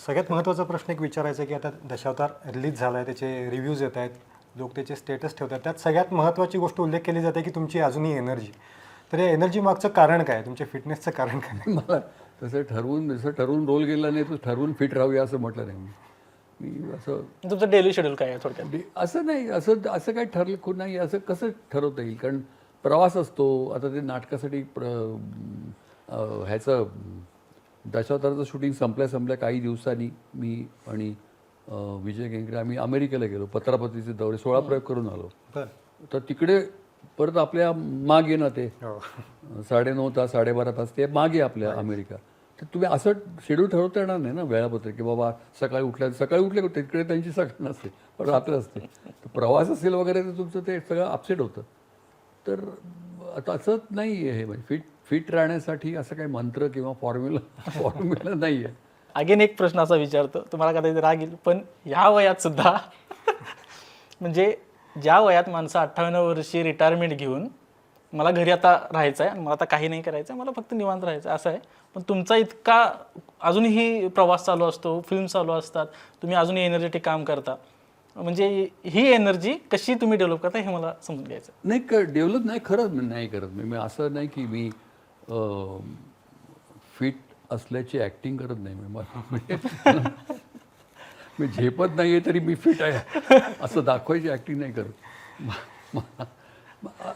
सगळ्यात महत्त्वाचा प्रश्न एक विचारायचा आहे की आता दशावतार रिलीज झाला आहे त्याचे रिव्ह्यूज येत आहेत लोक त्याचे स्टेटस ठेवतात त्यात सगळ्यात महत्त्वाची गोष्ट उल्लेख केली जाते की तुमची अजूनही एनर्जी तर या एनर्जी मागचं कारण काय तुमच्या फिटनेसचं कारण काय मला तसं ठरवून जसं ठरवून रोल गेला नाही तर ठरवून फिट राहूया असं म्हटलं नाही मी. मी असं तुमचं डेली शेड्यूल काय आहे थोडक्यात? डे- असं नाही असं असं काय ठरलं खूप नाही असं कसं ठरवता येईल? कारण प्रवास असतो आता ते नाटकासाठी प्र ह्याचं दशावताराचं शूटिंग संपल्या संपल्या काही दिवसांनी मी आणि विजय केंकरे आम्ही अमेरिकेला गेलो पत्रापत्रीचे दौरे सोळा प्रयोग करून आलो. तर तिकडे परत आपल्या मागे ना ते हो. साडेनऊ तास साडेबारा तास ते मागे आपल्या अमेरिका. तर तुम्ही असं शेड्यूल ठरवता येणार नाही ना वेळापत्रक की बाबा सकाळी उठल्या सकाळी उठले तिकडे त्यांची सकाळ नसते पण रात्र असते. तर प्रवास असेल वगैरे तर तुमचं ते सगळं अपसेट होतं. तर आता असंच नाही आहे हे म्हणजे फिट फिट राहण्यासाठी असं काही मंत्र किंवा फॉर्म्युला फॉर्म्युला नाही आहे अगेन एक प्रश्न असा विचारतो तुम्हाला कदाचित राग येईल पण ह्या वयात सुद्धा म्हणजे ज्या वयात माणसं अठ्ठावन्न वर्षी रिटायरमेंट घेऊन मला घरी आता राहायचं आहे आणि मला आता काही नाही करायचं आहे मला फक्त निवांत राहायचं आहे असं आहे. पण तुमचा इतका अजूनही प्रवास चालू असतो फिल्म चालू असतात तुम्ही अजूनही एनर्जेटिक काम करता. म्हणजे ही एनर्जी कशी तुम्ही डेव्हलप करता हे मला समजून घ्यायचं. नाही क डेव्हलप नाही खरंच नाही करत. मी मी असं नाही की मी फिट असल्याची ॲक्टिंग करत नाही मी मला. मी झेपत नाही आहे तरी मी फिट आहे. असं दाखवायची ॲक्टिंग नाही करत.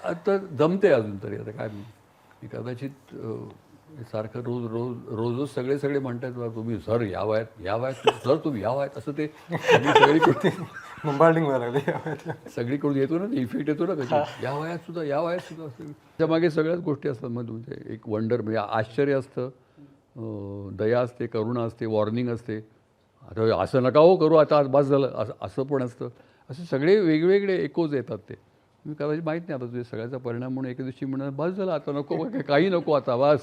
आता जमते अजून तरी. आता काय मी कदाचित सारखं रोज रोज रोज रोज सगळे सगळे म्हणतात "बा, तुम्ही सर या वयात या वयात सर तुम्ही या वयात असं ते आम्ही मुंबाल्डिंग व्हायला लागली. सगळीकडून येतो ना इफेक्ट येतो ना कधी या वयात सुद्धा या वयात सुद्धा असं. त्यामागे सगळ्याच गोष्टी असतात मग तुमचे एक वंडर म्हणजे आश्चर्य असतं. अं, दया असते करुणा असते वॉर्निंग असते. आता असं नका हो करू आता आज बस झालं. असं असं पण असतं. असे सगळे वेगवेगळे एकोज येतात ते. मी कदाचित माहीत नाही आता तुझ्या सगळ्याचा परिणाम म्हणून एके दिवशी म्हणणार बस झालं आता नको बा, काही नको आता बस.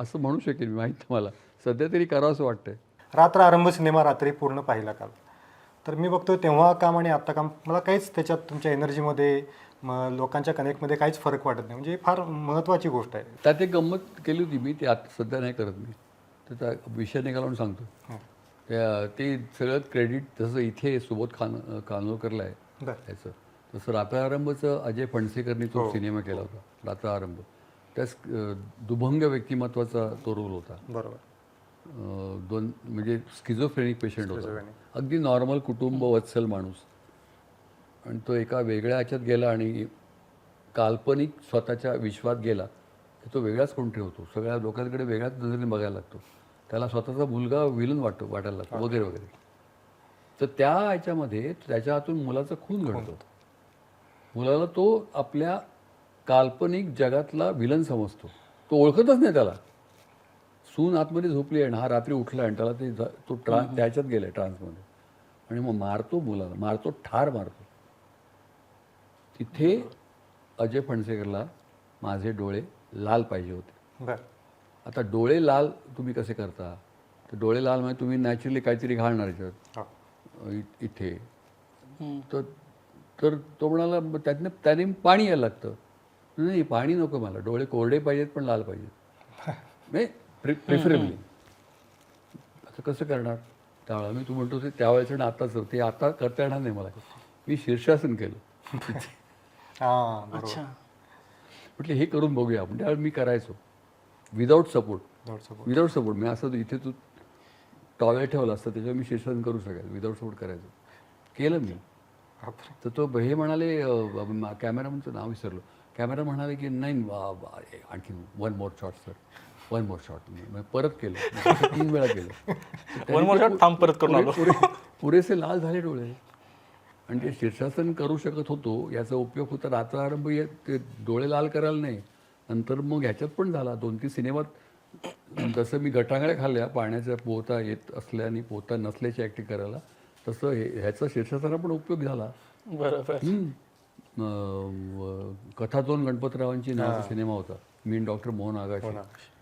असं म्हणू शकेल मी माहीत नाही मला. सध्या तरी करावं असं वाटतंय. रात्र आरंभ सिनेमा रात्री पूर्ण पाहिला काल तर मी बघतो तेव्हा काम आणि आत्ता काम मला काहीच त्याच्यात तुमच्या एनर्जीमध्ये म लोकांच्या कनेक्टमध्ये काहीच फरक वाटत नाही. म्हणजे ही फार महत्त्वाची गोष्ट आहे. त्यात एक गंमत केली होती मी ते आता सध्या नाही करत मी. त्याचा विषय निघाला म्हणून सांगतो. हं. त्या ते सगळं क्रेडिट जसं इथे सुबोध खान कानोरकरला आहे. बरं. त्याचं. तसं रात्र आरंभचं अजय फणसेकरनी तो सिनेमा केला होता. रात्र आरंभ. त्यास अं, दुभंग व्यक्तिमत्वाचा तो रोल होता. बरोबर. दोन म्हणजे स्किझोफ्रेनिक पेशंट होता. अगदी नॉर्मल कुटुंब वत्सल माणूस. आणि तो एका वेगळ्या ह्याच्यात गेला आणि काल्पनिक स्वतःच्या विश्वात गेला. तर तो वेगळाच कोणतरी होतो. सगळ्या लोकांकडे वेगळ्याच नजरेने बघायला लागतो. त्याला स्वतःचा मुलगा विलन वाटतो वाटायला लागतो वगैरे वगैरे. तर त्या ह्याच्यामध्ये त्याच्या हातून मुलाचा खून घडतो. मुलाला तो आपल्या काल्पनिक जगातला विलन समजतो. तो ओळखतच नाही त्याला. सून आतमध्ये झोपली आहे आणि हा रात्री उठला आणि त्याला ते तो ट्रा त्याच्यात गेलाय ट्रान्समध्ये. आणि मग मारतो मुलाला मारतो ठार मारतो. तिथे अजय फणसेकरला माझे डोळे लाल पाहिजे होते. आता डोळे लाल तुम्ही कसे करता? तर डोळे लाल म्हणजे तुम्ही नॅचरली काहीतरी घालणार याच्यात हो. इथे. तर तर तो म्हणाला "मग त्यातनं त्याने पाणी यायला लागतं. नाही पाणी नको मला. डोळे कोरडे पाहिजेत पण लाल पाहिजेत. नाही प्रि प्रिफरेबली असं कसं करणार? त्यावेळेला मी तू म्हणतो ते त्यावेळेचं आणि आताच ते आता करता येणार नाही मला. मी शीर्षासन केलं. हां अच्छा. म्हटलं हे करून बघूया आपण. त्यावेळेला मी करायचो. Without support. विदाऊट सपोर्ट मी असं इथे तू टॉयलेट ठेवलं असतं त्याच्यावर मी शीर्षण करू शकेल. विदाऊट सपोर्ट करायचं. केलं मी. तर तो हे म्हणाले कॅमेरामनचं नाव विसरलो. कॅमेरा म्हणाले की नाही वा- वा- ए, आणखी one more shot sir one more shot मी परत केलं. तीन वेळा केलं. One more shot, थांब परत करून. पुरे- पुरेसे लाल झाले डोळे. आणि ते शीर्षासन करू शकत होतो याचा उपयोग होता रात्र आरंभ ये- ते डोळे लाल करायला नाही. नंतर मग ह्याच्यात पण झाला. दोन तीन सिनेमात जसं मी गटांगड्या खाल्ल्या पाण्याच्या पोहता येत असल्याने पोहता नसल्याची ॲक्टिंग करायला तसं हे ह्याचा शीर्षासना पण उपयोग झाला. बरोबर. व- कथातोन गणपतरावांची नावाचा सिनेमा होता. मी डॉक्टर मोहन आगाशे.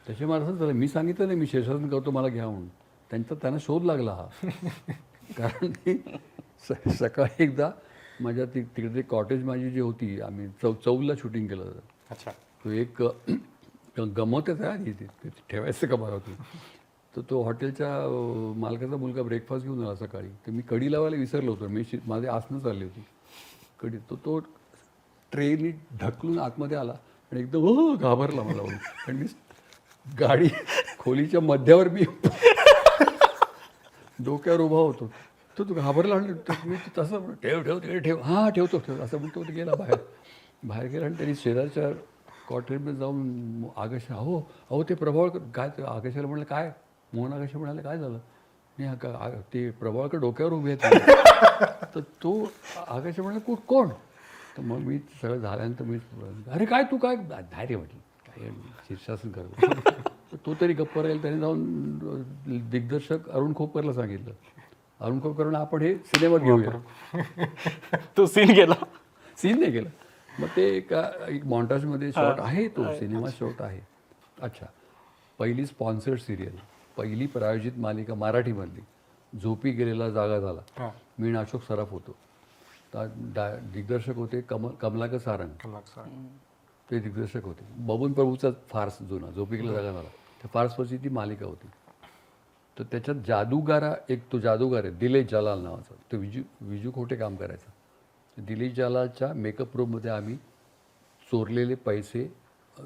हो ना त्याचे मला असंच झालं मी सांगितलं नाही मी शीर्षासन करतो मला घ्या म्हणून. त्यांचा त्यांना शोध लागला हा. कारण की स- सकाळी एकदा माझ्या ति तिकडे कॉटेज माझी जी होती आम्ही चौ चौलला शूटिंग केलं होतं. अच्छा. तो एक अ, गमतच आहे ते ठेवायचं का बरं होती तर तो हॉटेलच्या मालकाचा मुलगा ब्रेकफास्ट घेऊन आला सकाळी. तर मी कडी लावायला विसरलो होतो. मी शि- माझे आसनं चालली होती. कडी तो तो ट्रेननी ढकलून आतमध्ये आला आणि एकदम हो घाबरला मला. आणि मी गाडी खोलीच्या मध्यावर मी डोक्यावर उभा होतो. तो तू घाबरला आणि मी तसं ठेव ठेव तिकडे ठेव. हां ठेवतो ठेव असं म्हणतो तो गेला बाहेर. बाहेर गेला आणि त्यांनी शेजारच्या कॉटेजमध्ये जाऊन आगश अहो अहो ते प्रभावळकर काय आगाशाला आगशाला म्हणलं काय? मोहन आगशा म्हणाले काय झालं? नाही ते प्रभावळकर डोक्यावर उभे आहेत. तर तो आगशा म्हणलं कुठ कोण? तर मग मी सगळं झाल्यानंतर मी अरे काय तू काय? धार्य म्हटलं. काय शीर्षासन तर तो तरी गप्प राहील त्याने जाऊन दिग्दर्शक अरुण खोपकरला सांगितलं. अरुण खोपकरनं आपण हे सिनेमात घेऊया. तो सीन गेला. सीन नाही केलं मग ते एका एक मॉन्टाजमध्ये शॉट आहे तो सिनेमा शॉट आहे. अच्छा. पहिली स्पॉन्सर्ड सिरियल पहिली प्रायोजित मालिका मराठीमधली झोपी गेलेला जागा झाला. हां. मी अशोक सराफ होतो. दिग्दर्शक होते कम कमलाकर सारंग. कमाल सर. ते दिग्दर्शक होते. बबन प्रभूचा फार्स जुना झोपिकला जागा झाला. त्या फार्सवरची ती मालिका होती. तर त्याच्यात जादूगारा एक तो जादूगार आहे दिलेश जलाल नावाचा. तो विजू विजू खोटे काम करायचा. दिलेश जलालच्या मेकअप रूममध्ये आम्ही चोरलेले पैसे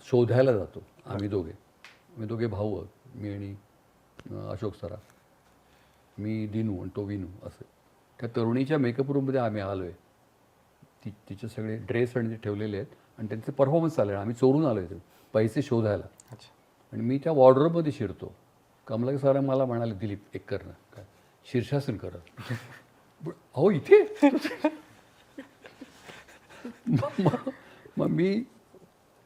शोधायला जातो आम्ही दोघे. आम्ही दोघे भाऊ आहोत. मी आणि अशोक सरा मी दिनू आणि तो विनू असं. त्या तरुणीच्या मेकअप रूममध्ये आम्ही आलो आहे ती तिचे सगळे ड्रेस आणि ते ठेवलेले आहेत आणि त्यांचे परफॉर्मन्स चालले आम्ही चोरून आलो आहे पैसे शोधायला. अच्छा. आणि मी त्या वॉर्डरोबमध्ये शिरतो. कमलाकर सरांनी मला म्हणाले दिलीप एक कर ना. काय? शीर्षासन करत अहो इथे? मग- मी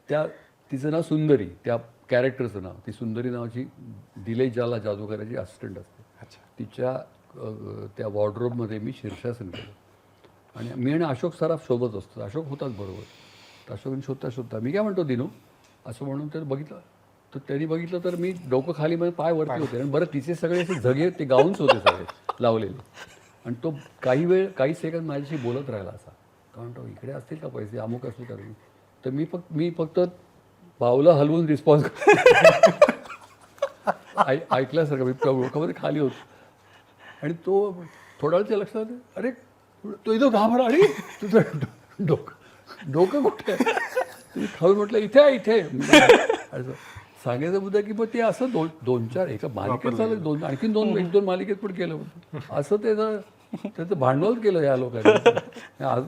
त्या तिचं नाव सुंदरी. त्या कॅरेक्टरचं नाव. ती सुंदरी नावाची दिलेश जाला जादूगाराची असिस्टंट असते. अच्छा. तिच्या त्या वॉर्डरोबमध्ये मी शीर्षासन केलं. आणि मी आणि अशोक सराफ शोधत असतो. अशोक होताच बरोबर. अशोकने शोधता शोधता. मी काय म्हणतो दिनू? असं म्हणून तर बघितलं. तर त्यांनी बघितलं तर मी डोकं खाली म्हणजे पाय वरती होते. आणि बरं तिचे सगळे असे झगे ते गाऊन्स होते सगळे लावलेले. आणि तो काही वेळ काही सेकंद माझ्याशी बोलत राहिला असा. का म्हणतो इकडे असतील का पैसे? अमुक असतील का? तर मी फक्त मी फक्त पावलं हलवून रिस्पॉन्स ऐकल्यासारखं मी डोक्यामध्ये खाली होतो. आणि तो थोडा वेळ त्या लक्षात अरे तो इथं घाबरा अरे तुझं डोकं डोकं कुठे? तुम्ही खाऊन म्हटलं इथे आहे इथे असं सांगायचा मुद्दा की मग ते असं दोन दोन चार एका मालिकेत झालं दोन आणखीन दोन एक दोन मालिकेत पण केलं होतं. असं त्याचं त्याचं भांडवल केलं या लोकांनी. आज